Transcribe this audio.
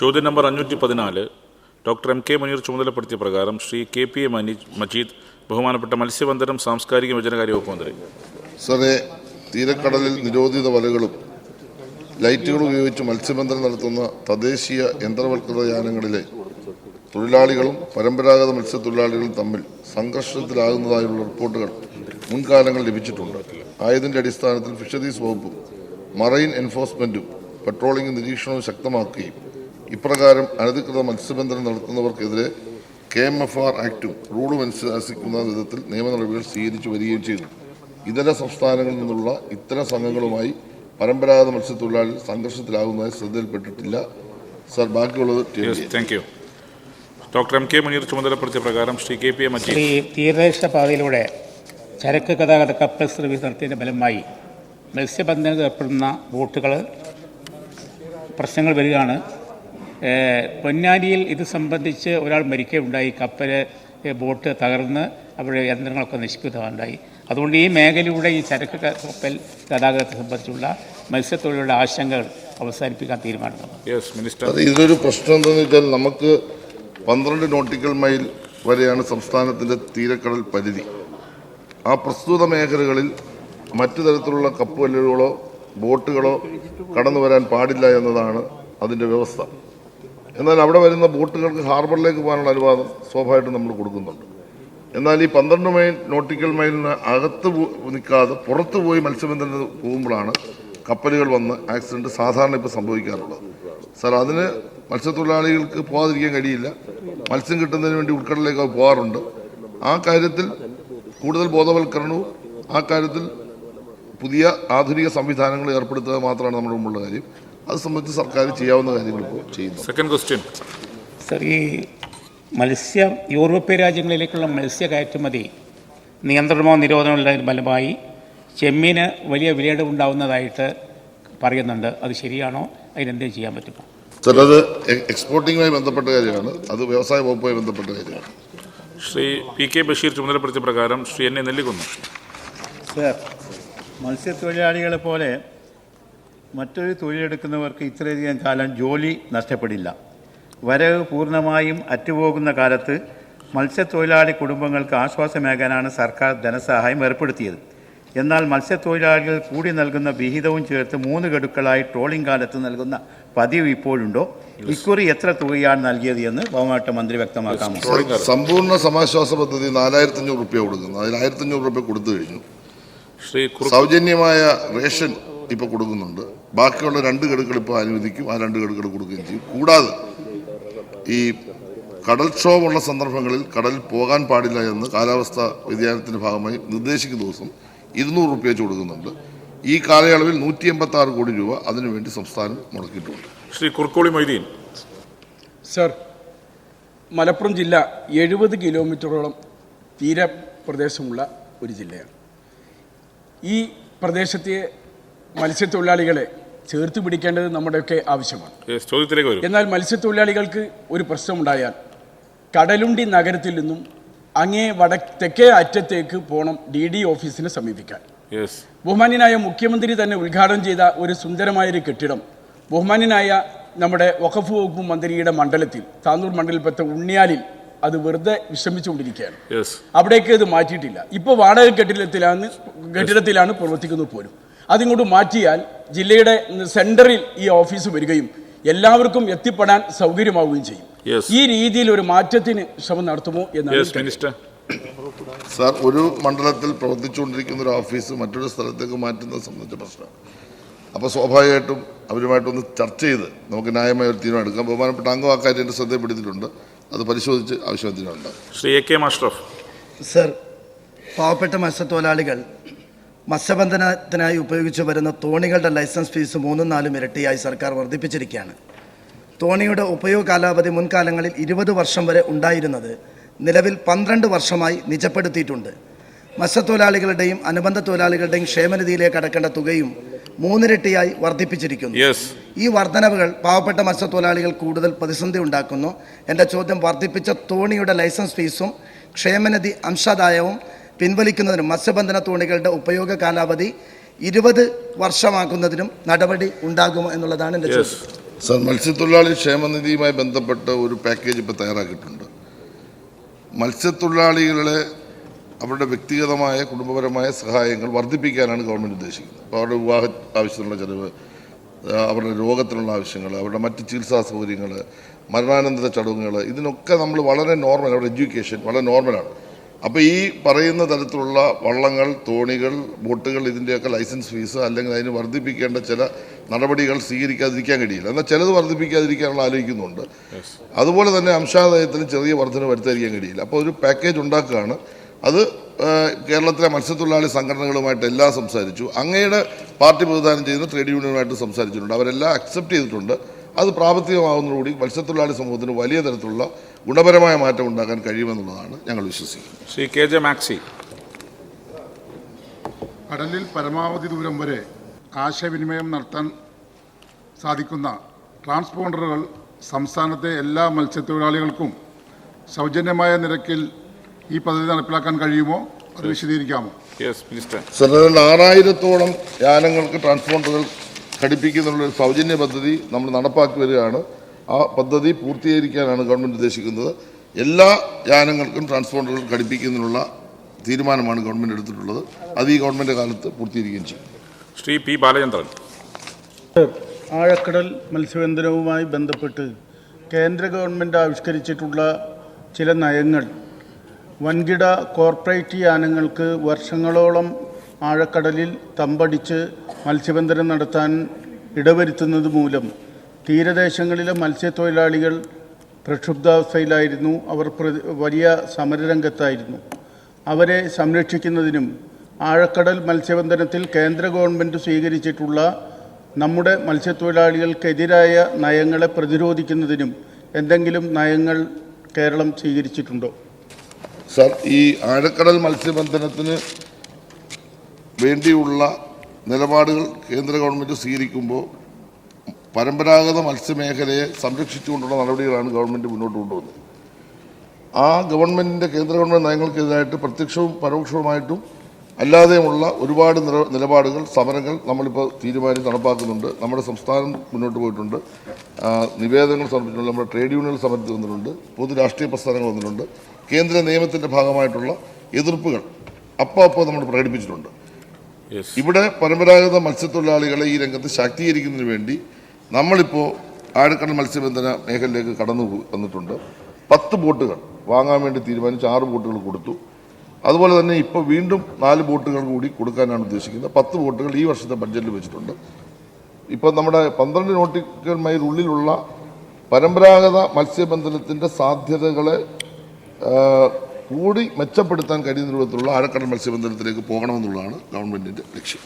ചോദ്യം നമ്പർ അഞ്ഞൂറ്റി പതിനാല് ഡോക്ടർ എം കെ മുനീർ ചുമതലപ്പെടുത്തിയ പ്രകാരം Shri K P A Majeed ബഹുമാനപ്പെട്ട മത്സ്യബന്ധനം സാംസ്കാരിക വിഭജനകാര്യ വകുപ്പ് മന്ത്രി. സാറേ തീരക്കടലിൽ നിരോധിത വലകളും ലൈറ്റുകൾ ഉപയോഗിച്ച് മത്സ്യബന്ധനം നടത്തുന്ന തദ്ദേശീയ യന്ത്രവൽകൃത യാനങ്ങളിലെ തൊഴിലാളികളും പരമ്പരാഗത മത്സ്യത്തൊഴിലാളികളും തമ്മിൽ സംഘർഷത്തിലാകുന്നതായുള്ള റിപ്പോർട്ടുകൾ മുൻകാലങ്ങൾ ലഭിച്ചിട്ടുണ്ട്. ആയതിന്റെ അടിസ്ഥാനത്തിൽ ഫിഷറീസ് വകുപ്പും മറൈൻ എൻഫോഴ്സ്മെന്റും പെട്രോളിംഗ് നിരീക്ഷണവും ശക്തമാക്കുകയും ഇപ്രകാരം അനധികൃത മത്സ്യബന്ധനം നടത്തുന്നവർക്കെതിരെ കെ എം എഫ് ആർ ആക്ടും റൂളും അനുശാസിക്കുന്ന വിധത്തിൽ നിയമ നടപടികൾ സ്വീകരിച്ചു വരികയും ചെയ്തു. ഇതര സംസ്ഥാനങ്ങളിൽ നിന്നുള്ള ഇത്തരം സംഘങ്ങളുമായി പരമ്പരാഗത മത്സ്യത്തൊഴിലാളികൾ സംഘർഷത്തിലാകുന്നതായി ശ്രദ്ധയിൽപ്പെട്ടിട്ടില്ല. സർ ബാക്കിയുള്ളത് thank you doctor M K Muneer ചുമതലപ്പെടുത്തിയ പ്രകാരം Shri K P M Shri തീരദേശ പാതയിലൂടെ ചരക്ക് ഗതാഗത കപ്പൽ സർവീസ് നടത്തിയതിന്റെ ഫലമായി മത്സ്യബന്ധനത്തിൽ ഏർപ്പെടുന്ന ബോട്ടുകൾ പ്രശ്നങ്ങൾ വരികയാണ്. പൊന്നാനിയിൽ ഇത് സംബന്ധിച്ച് ഒരാൾ മരിക്കുകയുണ്ടായി കപ്പൽ ബോട്ട് തകർന്ന് അവിടെ യന്ത്രങ്ങളൊക്കെ നശിപ്പിക്കുകയുണ്ടായി അതുകൊണ്ട് ഈ മേഖലയിലൂടെ ഈ ചരക്ക് കപ്പൽ ഗതാഗതത്തെ സംബന്ധിച്ചുള്ള മത്സ്യത്തൊഴിലാളികളുടെ ആശങ്കകൾ അവസാനിപ്പിക്കാൻ തീരുമാനിക്കുന്നു യെസ് മിനിസ്റ്റർ അത് ഇതൊരു പ്രശ്നം എന്താണെന്ന് വെച്ചാൽ നമുക്ക് പന്ത്രണ്ട് നോട്ടിക്കൽ മൈൽ വരെയാണ് സംസ്ഥാനത്തിന്റെ തീരക്കടൽ പരിധി. ആ പ്രസ്തുത മേഖലകളിൽ മറ്റു തരത്തിലുള്ള കപ്പലുകളോ ബോട്ടുകളോ കടന്നു വരാൻ പാടില്ല എന്നതാണ് അതിന്റെ വ്യവസ്ഥ. എന്നാൽ അവിടെ വരുന്ന ബോട്ടുകൾക്ക് ഹാർബറിലേക്ക് പോകാനുള്ള അനുവാദം സ്വാഭാവികമായിട്ടും നമ്മൾ കൊടുക്കുന്നുണ്ട്. എന്നാൽ ഈ പന്ത്രണ്ട് മൈൽ നോട്ടിക്കൽ മൈലിന് അകത്ത് നിൽക്കാതെ പുറത്ത് പോയി മത്സ്യബന്ധനത്തിന് പോകുമ്പോഴാണ് കപ്പലുകൾ വന്ന് ആക്സിഡന്റ് സാധാരണ ഇപ്പോൾ സംഭവിക്കാറുള്ളത്. സാർ അതിന് മത്സ്യത്തൊഴിലാളികൾക്ക് പോകാതിരിക്കാൻ കഴിയില്ല. മത്സ്യം കിട്ടുന്നതിന് വേണ്ടി ഉൾക്കടലിലേക്ക് പോകാറുണ്ട്. ആ കാര്യത്തിൽ കൂടുതൽ ബോധവൽക്കരണവും ആ കാര്യത്തിൽ പുതിയ ആധുനിക സംവിധാനങ്ങൾ ഏർപ്പെടുത്തുക മാത്രമാണ് നമ്മുടെ മുമ്പുള്ള കാര്യം. അത് സംബന്ധിച്ച് സർക്കാർ ചെയ്യാവുന്ന കാര്യങ്ങൾ ഇപ്പോൾ ചെയ്യുന്നു. സെക്കൻഡ് ക്വസ്റ്റ്യൻ സർ ഈ മത്സ്യ യൂറോപ്യൻ രാജ്യങ്ങളിലേക്കുള്ള മത്സ്യ കയറ്റുമതി നിയന്ത്രണമോ നിരോധനമുള്ള ഫലമായി ചെമ്മീന് വലിയ വിലയിടവുണ്ടാവുന്നതായിട്ട് പറയുന്നുണ്ട്. അത് ശരിയാണോ? അതിനെന്തേ ചെയ്യാൻ പറ്റുമോ സാർ അത് എ- എക്സ്പോർട്ടിങ്ങുമായി ബന്ധപ്പെട്ട കാര്യമാണ്. അത് വ്യവസായ വകുപ്പുമായി ബന്ധപ്പെട്ട കാര്യമാണ്. ശ്രീ പി കെ ബഷീർ ചുമതലപ്പെടുത്തിയ പ്രകാരം Shri N A Nellikkunnu. Sir മത്സ്യത്തൊഴിലാളികളെ പോലെ മറ്റൊരു തൊഴിലെടുക്കുന്നവർക്ക് ഇത്രയധികം കാലം ജോലി നഷ്ടപ്പെടില്ല. വരവ് പൂർണമായും അറ്റുപോകുന്ന കാലത്ത് മത്സ്യത്തൊഴിലാളി കുടുംബങ്ങൾക്ക് ആശ്വാസമേകാനാണ് സർക്കാർ ധനസഹായം ഏർപ്പെടുത്തിയത്. എന്നാൽ മത്സ്യത്തൊഴിലാളികൾ കൂടി നൽകുന്ന വിഹിതവും ചേർത്ത് മൂന്ന് ഗഡുക്കളായി ട്രോളിംഗ് കാലത്ത് നൽകുന്ന പതിവ് ഇപ്പോഴുണ്ടോ? ഇക്കുറി എത്ര തുകയാണ് നൽകിയത് എന്ന് ബഹുമാനപ്പെട്ട മന്ത്രി വ്യക്തമാക്കാമോ സമ്പൂർണ സമാശ്വാസ പദ്ധതി നാലായിരത്തി അഞ്ഞൂറ് റുപ്യ കൊടുക്കുന്നു. അതിൽ ആയിരത്തി അഞ്ഞൂറ് റുപ്യ കൊടുത്തു കഴിഞ്ഞു. സൗജന്യമായ റേഷൻ ഇപ്പൊ കൊടുക്കുന്നുണ്ട്. ബാക്കിയുള്ള രണ്ട് ഗഡുക്കൾ ഇപ്പോൾ അനുവദിക്കും. ആ രണ്ട് ഗഡുക്കൾ കൊടുക്കുകയും ചെയ്യും. കൂടാതെ ഈ കടൽക്ഷോഭമുള്ള സന്ദർഭങ്ങളിൽ കടൽ പോകാൻ പാടില്ല എന്ന് കാലാവസ്ഥ വ്യതിയാനത്തിന്റെ ഭാഗമായി നിർദ്ദേശിക്കുന്ന ദിവസം ഇരുന്നൂറ് റുപ്യ വെച്ച് കൊടുക്കുന്നുണ്ട്. ഈ കാലയളവിൽ നൂറ്റി എൺപത്തി ആറ് കോടി രൂപ അതിനുവേണ്ടി സംസ്ഥാനം മുടക്കിയിട്ടുണ്ട്. ശ്രീ കുർക്കോളി മൈദീൻ സർ മലപ്പുറം ജില്ല എഴുപത് കിലോമീറ്ററോളം തീരപ്രദേശമുള്ള ഒരു ജില്ലയാണ്. ഈ പ്രദേശത്തെ മത്സ്യത്തൊഴിലാളികളെ ചേർത്ത് പിടിക്കേണ്ടത് നമ്മുടെയൊക്കെ ആവശ്യമാണ്. ചോദ്യത്തിലേക്ക് വരും. എന്നാൽ മത്സ്യത്തൊഴിലാളികൾക്ക് ഒരു പ്രശ്നമുണ്ടായാൽ കടലുണ്ടി നഗരത്തിൽ നിന്നും അങ്ങേ വട തെക്കേ അറ്റത്തേക്ക് പോകണം ഡി ഡി ഓഫീസിനെ സമീപിക്കാൻ. ബഹുമാന്യനായ മുഖ്യമന്ത്രി തന്നെ ഉദ്ഘാടനം ചെയ്ത ഒരു സുന്ദരമായൊരു കെട്ടിടം ബഹുമാന്യനായ നമ്മുടെ വഖഫ് വകുപ്പ് മന്ത്രിയുടെ മണ്ഡലത്തിൽ താന്നൂർ മണ്ഡലപ്പെട്ട ഉണ്ണിയാലിൽ അത് വെറുതെ വിശ്രമിച്ചുകൊണ്ടിരിക്കുകയാണ്. അവിടേക്ക് ഇത് മാറ്റിയിട്ടില്ല. ഇപ്പോൾ വാടക കെട്ടിടത്തിലാണ് കെട്ടിടത്തിലാണ് പ്രവർത്തിക്കുന്നത് പോലും. അതിങ്ങോട്ട് മാറ്റിയാൽ ജില്ലയുടെ സെന്ററിൽ ഈ ഓഫീസ് വരികയും എല്ലാവർക്കും എത്തിപ്പെടാൻ സൗകര്യമാവുകയും ചെയ്യും. ഈ രീതിയിൽ ഒരു മാറ്റത്തിന് ശ്രമം നടത്തുമോ എന്നാണ് യെസ് മിനിസ്റ്റർ സാർ ഒരു മണ്ഡലത്തിൽ പ്രവർത്തിച്ചുകൊണ്ടിരിക്കുന്ന ഒരു ഓഫീസ് മറ്റൊരു സ്ഥലത്തേക്ക് മാറ്റുന്നത് സംബന്ധിച്ച പ്രശ്നം അപ്പോൾ സ്വാഭാവികമായിട്ടും അവരുമായിട്ടൊന്ന് ചർച്ച ചെയ്ത് നമുക്ക് ന്യായമായ ഒരു തീരുമാനം എടുക്കാം. ബഹുമാനപ്പെട്ട അംഗം ആ കാര്യം എന്റെ ശ്രദ്ധപ്പെടുത്തിയിട്ടുണ്ട് അത് പരിശോധിച്ച് ആവശ്യത്തിനുണ്ട് Shri A K Mashraf. Sir പാവപ്പെട്ട മത്സ്യത്തൊഴിലാളികൾ മത്സ്യബന്ധനത്തിനായി ഉപയോഗിച്ചു വരുന്ന തോണികളുടെ ലൈസൻസ് ഫീസ് മൂന്നും നാലും ഇരട്ടിയായി സർക്കാർ വർദ്ധിപ്പിച്ചിരിക്കുകയാണ്. തോണിയുടെ ഉപയോഗ കാലാവധി മുൻകാലങ്ങളിൽ ഇരുപത് വർഷം വരെ ഉണ്ടായിരുന്നത് നിലവിൽ പന്ത്രണ്ട് വർഷമായി നിജപ്പെടുത്തിയിട്ടുണ്ട്. മത്സ്യത്തൊഴിലാളികളുടെയും അനുബന്ധ തൊഴിലാളികളുടെയും ക്ഷേമനിധിയിലേക്ക് അടക്കേണ്ട തുകയും മൂന്നിരട്ടിയായി വർദ്ധിപ്പിച്ചിരിക്കുന്നു. ഈ വർധനവുകൾ പാവപ്പെട്ട മത്സ്യത്തൊഴിലാളികൾ കൂടുതൽ പ്രതിസന്ധി ഉണ്ടാക്കുന്നു. എന്റെ ചോദ്യം വർദ്ധിപ്പിച്ച തോണിയുടെ ലൈസൻസ് ഫീസും ക്ഷേമനിധി അംശാദായവും പിൻവലിക്കുന്നതിനും മത്സ്യബന്ധന തോണികളുടെ ഉപയോഗ കാലാവധി ഇരുപത് വർഷമാക്കുന്നതിനും നടപടി ഉണ്ടാകുമോ എന്നുള്ളതാണ് എന്റെ ചോദ്യം. സർ മത്സ്യത്തൊഴിലാളി ക്ഷേമനിധിയുമായി ബന്ധപ്പെട്ട ഒരു പാക്കേജ് ഇപ്പോൾ തയ്യാറാക്കിയിട്ടുണ്ട്. മത്സ്യത്തൊഴിലാളികളെ അവരുടെ വ്യക്തിഗതമായ കുടുംബപരമായ സഹായങ്ങൾ വർദ്ധിപ്പിക്കാനാണ് ഗവൺമെന്റ് ഉദ്ദേശിക്കുന്നത്. അപ്പോൾ അവരുടെ വിവാഹ ആവശ്യത്തിനുള്ള ചിലവ് അവരുടെ രോഗത്തിനുള്ള ആവശ്യങ്ങൾ അവരുടെ മറ്റ് ചികിത്സാ സൗകര്യങ്ങൾ മരണാനന്തര ചടങ്ങുകൾ ഇതിനൊക്കെ നമ്മൾ വളരെ നോർമൽ അവരുടെ എഡ്യൂക്കേഷൻ വളരെ നോർമലാണ് അപ്പോൾ ഈ പറയുന്ന തരത്തിലുള്ള വള്ളങ്ങൾ തോണികൾ ബോട്ടുകൾ ഇതിന്റെയൊക്കെ ലൈസൻസ് ഫീസ് അല്ലെങ്കിൽ അതിന് വർദ്ധിപ്പിക്കേണ്ട ചില നടപടികൾ സ്വീകരിക്കാതിരിക്കാൻ കഴിയില്ല. എന്നാൽ ചിലത് വർദ്ധിപ്പിക്കാതിരിക്കാനുള്ള ആലോചിക്കുന്നുണ്ട്. അതുപോലെ തന്നെ അംശാദായത്തിന് ചെറിയ വർധന വരുത്താതിരിക്കാൻ കഴിയില്ല. അപ്പോൾ ഒരു പാക്കേജ് ഉണ്ടാക്കുകയാണ്. അത് കേരളത്തിലെ മത്സ്യത്തൊഴിലാളി സംഘടനകളുമായിട്ട് എല്ലാം സംസാരിച്ചു. അങ്ങയുടെ പാർട്ടി പ്രതിദാനം ചെയ്യുന്ന ട്രേഡ് യൂണിയനുമായിട്ട് സംസാരിച്ചിട്ടുണ്ട്. അവരെല്ലാം അക്സെപ്റ്റ് ചെയ്തിട്ടുണ്ട്. അത് പ്രാവർത്തികമാകുന്നതോടുകൂടി മത്സ്യത്തൊഴിലാളി സമൂഹത്തിന് വലിയ തരത്തിലുള്ള ഗുണപരമായ മാറ്റം ഉണ്ടാക്കാൻ കഴിയുമെന്നുള്ളതാണ് ഞങ്ങൾ വിശ്വസിക്കുന്നത്. Shri K J Maxi. കടലിൽ പരമാവധി ദൂരം വരെ ആശയവിനിമയം നടത്താൻ സാധിക്കുന്ന ട്രാൻസ്പോണ്ടറുകൾ സംസ്ഥാനത്തെ എല്ലാ മത്സ്യത്തൊഴിലാളികൾക്കും സൗജന്യമായ നിരക്കിൽ ഈ പദ്ധതി നടപ്പിലാക്കാൻ കഴിയുമോ? അത് വിശദീകരിക്കാമോ? മിനിസ്റ്റർ ആറായിരത്തോളം യാനങ്ങൾക്ക് ട്രാൻസ്പോണ്ടറുകൾ ഘടിപ്പിക്കുന്നുള്ള ഒരു സൗജന്യ പദ്ധതി നമ്മൾ നടപ്പാക്കി വരികയാണ്. ആ പദ്ധതി പൂർത്തീകരിക്കാനാണ് ഗവൺമെന്റ് ഉദ്ദേശിക്കുന്നത്. എല്ലാ യാനങ്ങൾക്കും ട്രാൻസ്പോണ്ടറുകൾ ഘടിപ്പിക്കുന്നതിനുള്ള തീരുമാനമാണ് ഗവൺമെന്റ് എടുത്തിട്ടുള്ളത്. അത് ഈ ഗവൺമെന്റ് കാലത്ത് പൂർത്തീകരിക്കുകയും ചെയ്യും. ശ്രീ പി ബാലചന്ദ്രൻ. ആഴക്കടൽ മത്സ്യബന്ധനവുമായി ബന്ധപ്പെട്ട് കേന്ദ്ര ഗവൺമെന്റ് ആവിഷ്കരിച്ചിട്ടുള്ള ചില നയങ്ങൾ. വൻകിട കോർപ്പറേറ്റ് യാനങ്ങൾക്ക് വർഷങ്ങളോളം ആഴക്കടലിൽ തമ്പടിച്ച് മത്സ്യബന്ധനം നടത്താൻ ഇടവരുത്തുന്നത് മൂലം തീരദേശങ്ങളിലെ മത്സ്യത്തൊഴിലാളികൾ പ്രക്ഷുബ്ധാവസ്ഥയിലായിരുന്നു അവർ വലിയ സമരരംഗത്തായിരുന്നു. അവരെ സംരക്ഷിക്കുന്നതിനും ആഴക്കടൽ മത്സ്യബന്ധനത്തിൽ കേന്ദ്ര ഗവൺമെന്റ് സ്വീകരിച്ചിട്ടുള്ള നമ്മുടെ മത്സ്യത്തൊഴിലാളികൾക്കെതിരായ നയങ്ങളെ പ്രതിരോധിക്കുന്നതിനും എന്തെങ്കിലും നയങ്ങൾ കേരളം സ്വീകരിച്ചിട്ടുണ്ടോ? സർ ഈ ആഴക്കടൽ മത്സ്യബന്ധനത്തിന് വേണ്ടിയുള്ള നിലപാടുകൾ കേന്ദ്ര ഗവൺമെന്റ് സ്വീകരിക്കുമ്പോൾ പരമ്പരാഗത മത്സ്യമേഖലയെ സംരക്ഷിച്ചുകൊണ്ടുള്ള നടപടികളാണ് ഗവൺമെന്റ് മുന്നോട്ട് കൊണ്ടുവന്നത്. ആ ഗവൺമെന്റിന്റെ കേന്ദ്ര ഗവൺമെന്റ് നയങ്ങൾക്കെതിരായിട്ട് പ്രത്യക്ഷവും പരോക്ഷവുമായിട്ടും അല്ലാതെയുമുള്ള ഒരുപാട് നില- നിലപാടുകൾ സമരങ്ങൾ നമ്മളിപ്പോൾ തീരുമാനിച്ച് നടപ്പാക്കുന്നുണ്ട്. നമ്മുടെ സംസ്ഥാനം മുന്നോട്ട് പോയിട്ടുണ്ട്. നിവേദനങ്ങൾ സമർപ്പിച്ചിട്ടുണ്ട്. നമ്മുടെ ട്രേഡ് യൂണിയൻ സമരത്തിൽ വന്നിട്ടുണ്ട്. പൊതു രാഷ്ട്രീയ പ്രസ്ഥാനങ്ങൾ വന്നിട്ടുണ്ട്. കേന്ദ്ര നിയമത്തിന്റെ ഭാഗമായിട്ടുള്ള എതിർപ്പുകൾ അപ്പോൾ അപ്പോൾ നമ്മൾ പ്രകടിപ്പിച്ചിട്ടുണ്ട്. ഇവിടെ പരമ്പരാഗത മത്സ്യത്തൊഴിലാളികളെ ഈ രംഗത്ത് ശാക്തീകരിക്കുന്നതിന് വേണ്ടി നമ്മളിപ്പോൾ ആഴക്കടൽ മത്സ്യബന്ധന മേഖലയിലേക്ക് കടന്നു വന്നിട്ടുണ്ട്. പത്ത് ബോട്ടുകൾ വാങ്ങാൻ വേണ്ടി തീരുമാനിച്ച് ആറ് ബോട്ടുകൾ കൊടുത്തു. അതുപോലെ തന്നെ ഇപ്പോൾ വീണ്ടും നാല് ബോട്ടുകൾ കൂടി കൊടുക്കാനാണ് ഉദ്ദേശിക്കുന്നത്. പത്ത് ബോട്ടുകൾ ഈ വർഷത്തെ ബഡ്ജറ്റിൽ വെച്ചിട്ടുണ്ട്. ഇപ്പോൾ നമ്മുടെ പന്ത്രണ്ട് നോട്ടിക്കൽ മൈൽ ഉള്ളിലുള്ള പരമ്പരാഗത മത്സ്യബന്ധനത്തിന്റെ സാധ്യതകളെ കൂടി മെച്ചപ്പെടുത്താൻ കഴിയുന്ന രൂപത്തിലുള്ള ആഴക്കടൽ മത്സ്യബന്ധനത്തിലേക്ക് പോകണമെന്നുള്ളതാണ് ഗവൺമെന്റിന്റെ ലക്ഷ്യം.